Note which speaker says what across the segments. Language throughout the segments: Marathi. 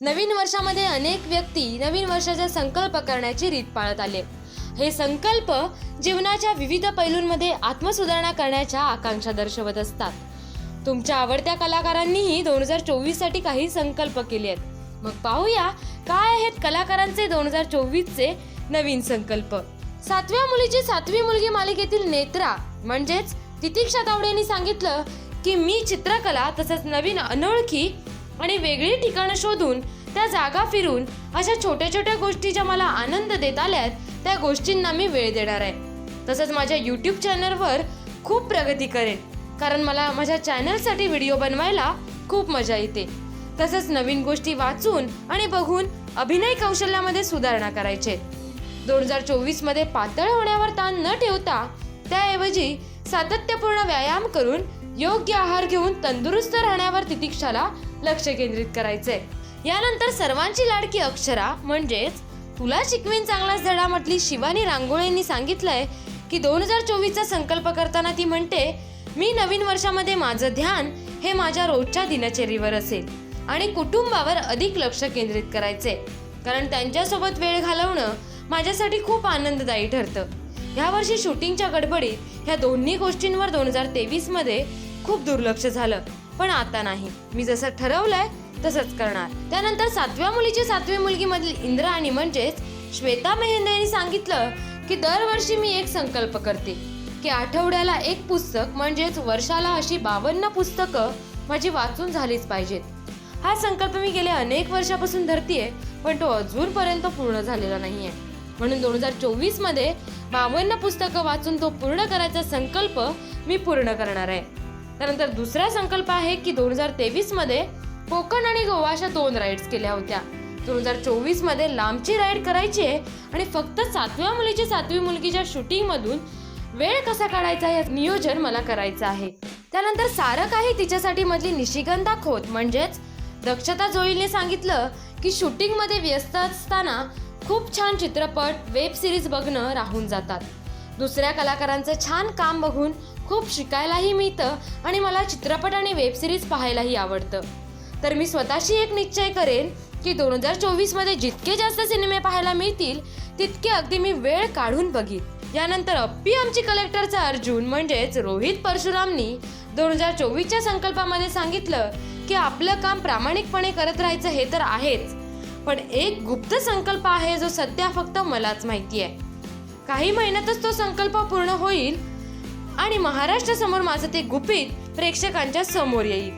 Speaker 1: नवीन वर्षामध्ये अनेक व्यक्ती नवीन वर्षाचा संकल्प करण्याची रीत पाळत आले. हे संकल्प जीवनाच्या विविध पैलूंमध्ये आत्मसुधारणा करण्याच्या आकांक्षा दर्शवत असतात. तुमच्या आवडत्या कलाकारांनीही दोन हजार चोवीससाठी काही संकल्प केले आहेत. मग पाहूया काय आहेत कलाकारांचे दोन हजार चोवीसचे नवीन संकल्प. सातव्या मुलीची सातवी मुलगी मालिकेतील नेत्रा म्हणजेच तितिक्षा तावडे यांनी सांगितलं की मी चित्रकला तसंच नवीन अनोळखी आणि वेगळी ठिकाणं शोधून त्या जागा फिरून अशा छोट्या छोट्या गोष्टी ज्या मला आनंद देत आल्यात त्या गोष्टींना मी वेळ देणार आहे. तसंच माझ्या यूट्यूब चॅनलवर खूप प्रगती करेन कारण मला माझ्या चॅनलसाठी व्हिडिओ बनवायला खूप मजा येते. तसंच नवीन गोष्टी वाचून आणि बघून अभिनय कौशल्यामध्ये सुधारणा करायचे. दोन हजार चोवीसमध्ये पातळ होण्यावर ताण न ठेवता त्याऐवजी सातत्यपूर्ण व्यायाम करून योग्य आहार घेऊन तंदुरुस्त राहण्यावर तितिक्षाला लक्ष केंद्रित करायचंय. यानंतर सर्वांची लाडकी अक्षरा म्हणजेच तुला शिकवीन चांगलाच धडा म्हटली शिवानी रांगोळेंनी सांगितलंय की दोन हजार चोवीसचा संकल्प करताना ती म्हणते मी नवीन वर्षामध्ये माझं ध्यान हे माझ्या रोजच्या दिनचर्येवर असेल आणि कुटुंबावर अधिक लक्ष केंद्रित करायचे कारण त्यांच्यासोबत वेळ घालवणं माझ्यासाठी खूप आनंददायी ठरतं. ह्या वर्षी शूटिंगच्या गडबडीत ह्या दोन्ही गोष्टींवर दोन हजार तेवीसमध्ये खूप दुर्लक्ष झालं. पण आता नाही. मी जसं ठरवलंय तसंच करणार. त्यानंतर सातव्या मुलीची सातवी मुलगी मधील इंद्राणी म्हणजेच श्वेता मेहेंदे यांनी सांगितलं की दरवर्षी मी एक संकल्प करते की आठवड्याला एक पुस्तक म्हणजेच वर्षाला अशी बावन्न पुस्तकं माझी वाचून झालीच पाहिजेत. हा संकल्प मी गेल्या अनेक वर्षापासून धरतीये पण तो अजूनपर्यंत पूर्ण झालेला नाहीये. म्हणून दोन हजार चोवीसमध्ये बावन्न पुस्तकं वाचून तो पूर्ण करायचा संकल्प मी पूर्ण करणार आहे. त्यानंतर दुसरा संकल्प आहे की दोन हजार तेवीसमध्ये कोकण आणि गोवा अशा दोन राईड्स केल्या होत्या. दोन हजार चोवीसमध्ये लांबची राईड करायची आहे आणि फक्त सातव्या मुलीची सातवी मुलगीच्या शूटिंग मधून वेळ कसा काढायचा हे नियोजन मला करायचं आहे. त्यानंतर सारं काही तिच्यासाठी मधली निशिगंधा खोत म्हणजेच दक्षता जोईलने सांगितलं की शूटिंगमध्ये व्यस्त असताना खूप छान चित्रपट वेब सिरीज बघणं राहून जातात. दुसऱ्या कलाकारांचं छान काम बघून खूप शिकायलाही मिळतं आणि मला चित्रपट आणि वेब सिरीज पाहायलाही आवडतं. तर मी स्वतःशी एक निश्चय करेन की दोन हजार चोवीसमध्ये जितके जास्त सिनेमे पाहायला मिळतील तितके अगदी मी वेळ काढून बघीन. यानंतर अप्पी आमची कलेक्टरचा अर्जुन म्हणजेच रोहित परशुरामनी दोन हजार चोवीसच्या संकल्पामध्ये सांगितलं की आपलं काम प्रामाणिकपणे करत राहायचं हे तर आहेच. पण एक गुप्त संकल्प आहे जो सध्या फक्त मलाच माहिती आहे. काही महिन्यातच तो संकल्प पूर्ण होईल आणि महाराष्ट्र समोर माझं ते गुपित प्रेक्षकांच्या समोर येईल.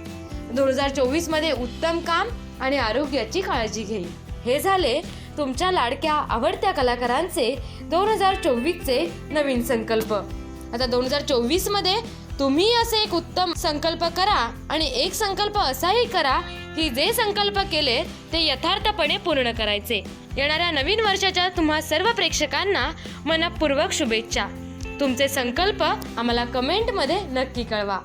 Speaker 1: दोन हजार चोवीसमध्ये उत्तम काम आणि आरोग्याची काळजी घेईल. हे झाले तुमच्या लाडक्या आवडत्या कलाकारांचे दोन हजार चोवीसचे नवीन संकल्प. आता दोन हजार चोवीसमध्ये तुम्ही असे एक उत्तम संकल्प करा आणि एक संकल्प असाही करा की जे संकल्प केले ते यथार्थपणे पूर्ण करायचे. येणाऱ्या नवीन वर्षाच्या तुम्हा सर्व प्रेक्षकांना मनपूर्वक शुभेच्छा. तुमचे संकल्प आम्हाला कमेंटमध्ये नक्की कळवा.